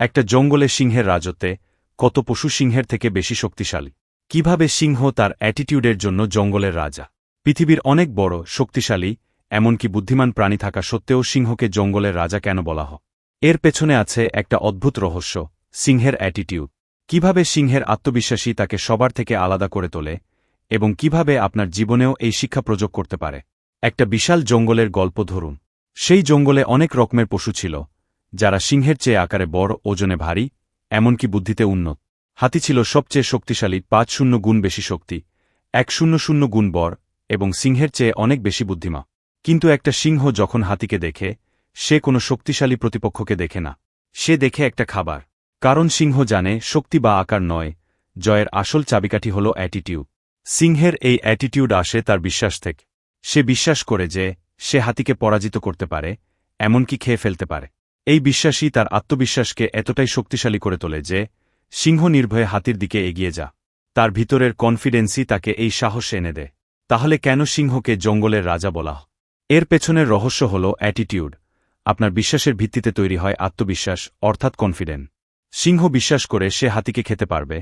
একটা জঙ্গলে সিংহের রাজত্বে কত পশু সিংহের থেকে বেশি শক্তিশালী। কীভাবে সিংহ তার অ্যাটিটিউডের জন্য জঙ্গলের রাজা? পৃথিবীর অনেক বড়, শক্তিশালী, এমনকি বুদ্ধিমান প্রাণী থাকা সত্ত্বেও সিংহকে জঙ্গলের রাজা কেন বলা হয়? এর পেছনে আছে একটা অদ্ভুত রহস্য, সিংহের অ্যাটিটিউড। কীভাবে সিংহের আত্মবিশ্বাসী তাকে সবার থেকে আলাদা করে তোলে এবং কীভাবে আপনার জীবনেও এই শিক্ষা প্রযোগ করতে পারে? একটা বিশাল জঙ্গলের গল্প ধরুন। সেই জঙ্গলে অনেক রকমের পশু ছিল যারা সিংহের চেয়ে আকারে বড়, ওজনে ভারী, এমনকি বুদ্ধিতে উন্নত। হাতি ছিল সবচেয়ে শক্তিশালী পাঁচ শূন্য গুণ বেশি শক্তি এক শূন্য শূন্য গুণ বর, এবং সিংহের চেয়ে অনেক বেশি বুদ্ধিমা কিন্তু একটা সিংহ যখন হাতিকে দেখে, সে কোনো শক্তিশালী প্রতিপক্ষকে দেখে না। সে দেখে একটা খাবার। কারণ সিংহ জানে, শক্তি বা আকার নয়, জয়ের আসল চাবিকাঠি হল অ্যাটিটিউড সিংহের এই অ্যাটিটিউড আসে তার বিশ্বাস থেকে। সে বিশ্বাস করে যে, সে হাতিকে পরাজিত করতে পারে, এমনকি খেয়ে ফেলতে পারে। এই বিশ্বাসই তার আত্মবিশ্বাসকে এতটাই শক্তিশালী করে তোলে যে, সিংহ নির্ভয়ে হাতির দিকে এগিয়ে যা। তার ভিতরের কনফিডেন্সই তাকে এই সাহস এনে দেয়। তাহলে কেন সিংহকে জঙ্গলের রাজা বলা এর পেছনের রহস্য হল অ্যাটিটিউড। আপনার বিশ্বাসের ভিত্তিতে তৈরি হয় আত্মবিশ্বাস, অর্থাৎ কনফিডেন্ট সিংহ বিশ্বাস করে সে হাতিকে খেতে পারবে,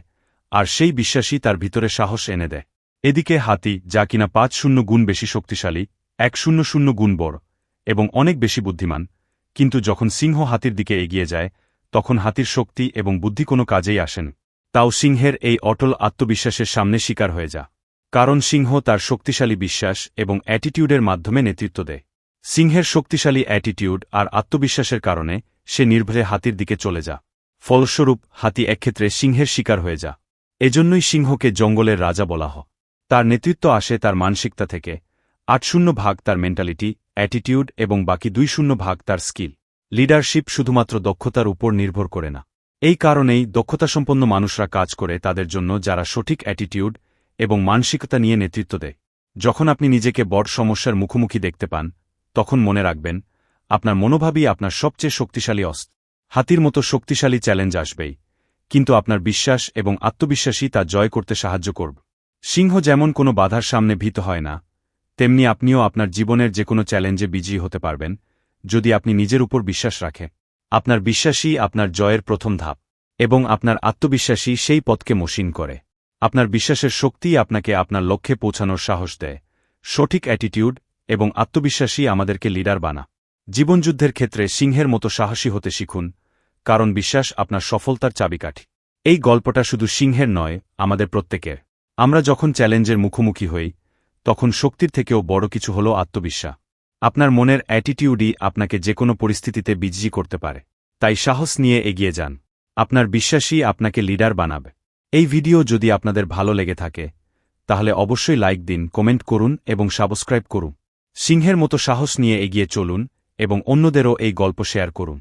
আর সেই বিশ্বাসই তার ভিতরে সাহস এনে দেয়। এদিকে হাতি, যা কিনা পাঁচ শূন্য গুণ বেশি শক্তিশালী, এক শূন্য শূন্য গুণ বড়, এবং অনেক বেশি বুদ্ধিমান কিন্তু যখন সিংহ হাতির দিকে এগিয়ে যায়, তখন হাতির শক্তি এবং বুদ্ধি কোনো কাজেই আসেন। তাও সিংহের এই অটল আত্মবিশ্বাসের সামনে শিকার হয়ে যা। কারণ সিংহ তার শক্তিশালী বিশ্বাস এবং অ্যাটিটিউডের মাধ্যমে নেতৃত্ব দেয়। সিংহের শক্তিশালী অ্যাটিটিউড আর আত্মবিশ্বাসের কারণে সে নির্ভরে হাতির দিকে চলে যা। ফলস্বরূপ, হাতি একক্ষেত্রে সিংহের শিকার হয়ে যা। এজন্যই সিংহকে জঙ্গলের রাজা বলা হয়। তার নেতৃত্ব আসে তার মানসিকতা থেকে। আট শূন্য ভাগ তার মেন্টালিটি অ্যাটিটিউড এবং বাকি দুই শূন্য ভাগ তার স্কিল লিডারশিপ শুধুমাত্র দক্ষতার উপর নির্ভর করে না। এই কারণেই দক্ষতাসম্পন্ন মানুষরা কাজ করে তাদের জন্য যারা সঠিক অ্যাটিটিউড এবং মানসিকতা নিয়ে নেতৃত্ব দেয়। যখন আপনি নিজেকে বড় সমস্যার মুখোমুখি দেখতে পান, তখন মনে রাখবেন, আপনার মনোভাবই আপনার সবচেয়ে শক্তিশালী অস্ত্র। হাতির মতো শক্তিশালী চ্যালেঞ্জ আসবেই, কিন্তু আপনার বিশ্বাস এবং আত্মবিশ্বাসী তা জয় করতে সাহায্য করবে। সিংহ যেমন কোনো বাধার সামনে ভীত হয় না তেমনি আপনিও আপনার জীবনের যে কোনো চ্যালেঞ্জে বিজয়ী হতে পারবেন, যদি আপনি নিজের উপর বিশ্বাস রাখেন আপনার বিশ্বাসই আপনার জয়ের প্রথম ধাপ, এবং আপনার আত্মবিশ্বাসী সেই পথকে মসৃণ করে। আপনার বিশ্বাসের শক্তিই আপনাকে আপনার লক্ষ্যে পৌঁছানোর সাহস দেয়। সঠিক অ্যাটিটিউড এবং আত্মবিশ্বাসী আমাদেরকে লিডার বানা। জীবনযুদ্ধের ক্ষেত্রে সিংহের মতো সাহসী হতে শিখুন, কারণ বিশ্বাস আপনার সফলতার চাবিকাঠি। এই গল্পটা শুধু সিংহের নয়, আমাদের প্রত্যেকের। আমরা যখন চ্যালেঞ্জের মুখোমুখি হই তখন শক্তির থেকেও বড় কিছু হল আত্মবিশ্বাস। আপনার মনের অ্যাটিটিউডই আপনাকে যে কোনো পরিস্থিতিতে বিজয়ী করতে পারে। তাই সাহস নিয়ে এগিয়ে যান। আপনার বিশ্বাসই আপনাকে লিডার বানাবে। এই ভিডিও যদি আপনাদের ভালো লেগে থাকে, তাহলে অবশ্যই লাইক দিন কমেন্ট করুন এবং সাবস্ক্রাইব করুন। সিংহের মতো সাহস নিয়ে এগিয়ে চলুন এবং অন্যদেরও এই গল্প শেয়ার করুন।